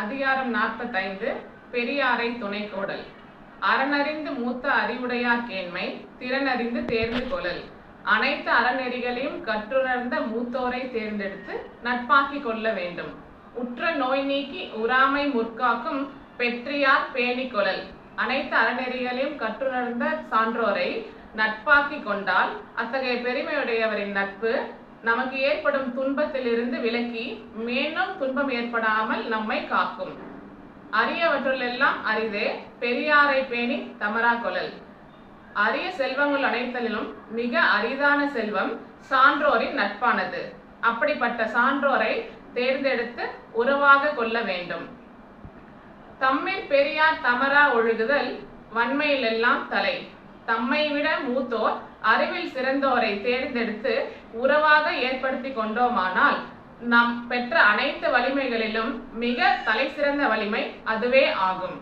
அதிகாரம் நாற்பத்தைந்து பெரியாரை துணைக்கோடல் அறனறிந்து மூத்த அறிவுடையார் கேண்மை திறனறிந்து தேர்ந்து கொள்ளல் அனைத்து அறநெறிகளையும் கற்றுணர்ந்த மூத்தோரை தேர்ந்தெடுத்து நட்பாக்கி கொள்ள வேண்டும். உற்ற நோய் நீக்கி உறாமை முற்காக்கும் பெற்றியார் பேணிக்கொழல் அனைத்து அறநெறிகளையும் கற்றுணர்ந்த சான்றோரை நட்பாக்கி கொண்டால் அத்தகைய பெருமையுடையவரின் நட்பு நமக்கு ஏற்படும் துன்பத்திலிருந்து விலக்கி மேலும் துன்பம் ஏற்படாமல் நம்மை காக்கும். அரியவற்றுள்ளெல்லாம் அரிதே பெரியாரை பேணி தமரா கொலல் அரிய செல்வங்கள் அனைத்திலும் மிக அரிதான செல்வம் சான்றோரின் நட்பானது. அப்படிப்பட்ட சான்றோரை தேர்ந்தெடுத்து உறவாக கொள்ள வேண்டும். தம்மில் பெரியார் தமரா ஒழுகுதல் வன்மையிலெல்லாம் தலை. தம்மை விட மூத்தோர் அறிவில் சிறந்தோரை தேர்ந்தெடுத்து உறவாக ஏற்படுத்தி கொண்டோமானால் நாம் பெற்ற அனைத்து வலிமைகளிலும் மிக தலை சிறந்த வலிமை அதுவே ஆகும்.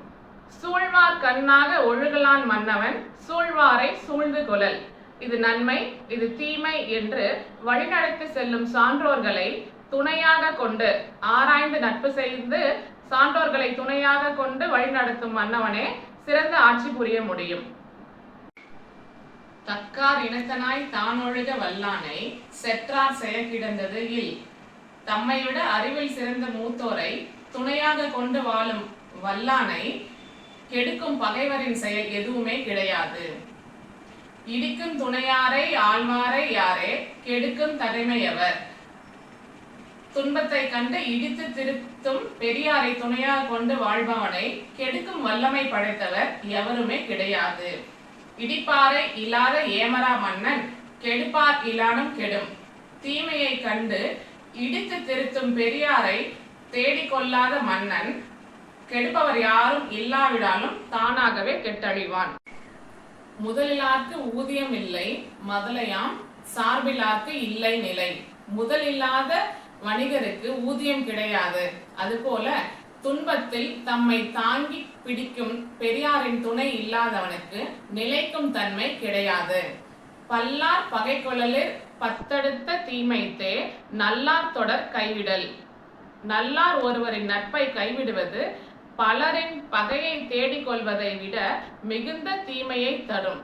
சூழ்வார் கண்ணாக ஒழுகலான் மன்னவன் சூழ்வாரை சூழ்ந்து கொழல் இது நன்மை இது தீமை என்று வழிநடத்தி செல்லும் சான்றோர்களை துணையாக கொண்டு ஆராய்ந்து நட்பு செய்து சான்றோர்களை துணையாக கொண்டு வழிநடத்தும் மன்னவனே சிறந்த ஆட்சி புரிய முடியும். தக்கார் இனத்தனாய் தானொழுக வல்லானை செற்றார் செய கிடந்தது இல். தம்மைவிட அறிவில் சிறந்த மூத்தோரை துணையாக கொண்டு வாழும் வல்லானை கெடுக்கும் பகைவரின் செயல் எதுவுமே கிடையாது. இடிக்கும் துணையாரை ஆழ்வாரை யாரே கெடுக்கும் தலைமையவர் துன்பத்தை கண்டு இடித்து திருத்தும் பெரியாரை துணையாக கொண்டு வாழ்பவனை கெடுக்கும் வல்லமை படைத்தவர் எவருமே கிடையாது. இடிப்பாரை இல்லாத ஏமரா மன்னன் கெடுப்பார் இலானும் கெடும். தீமையை கண்டு இடித்து திருத்தும் பெரியாரை தேடிக்கொள்ளாத மன்னன் கெடுப்பவர் யாரும் இல்லாவிடாலும் தானாகவே கெட்டழிவான். முதலிலார்க்கு ஊதியம் இல்லை மதலையாம் சார்பிலார்க்கு இல்லை நிலை. முதலில்லாத வணிகருக்கு ஊதியம் கிடையாது. அதுபோல துன்பத்தில் தம்மை தாங்கி பிடிக்கும் பெரியாரின் துணை இல்லாதவனுக்கு நிலைக்கும் தன்மை கிடையாது. பல்லார் பகை கொள்ளலில் பத்தடுத்த தீமைத்தே நல்லார் தொடர் கைவிடல். நல்லார் ஒருவரின் நட்பை கைவிடுவது பலரின் பகையை தேடிக்கொள்வதை விட மிகுந்த தீமையை தரும்.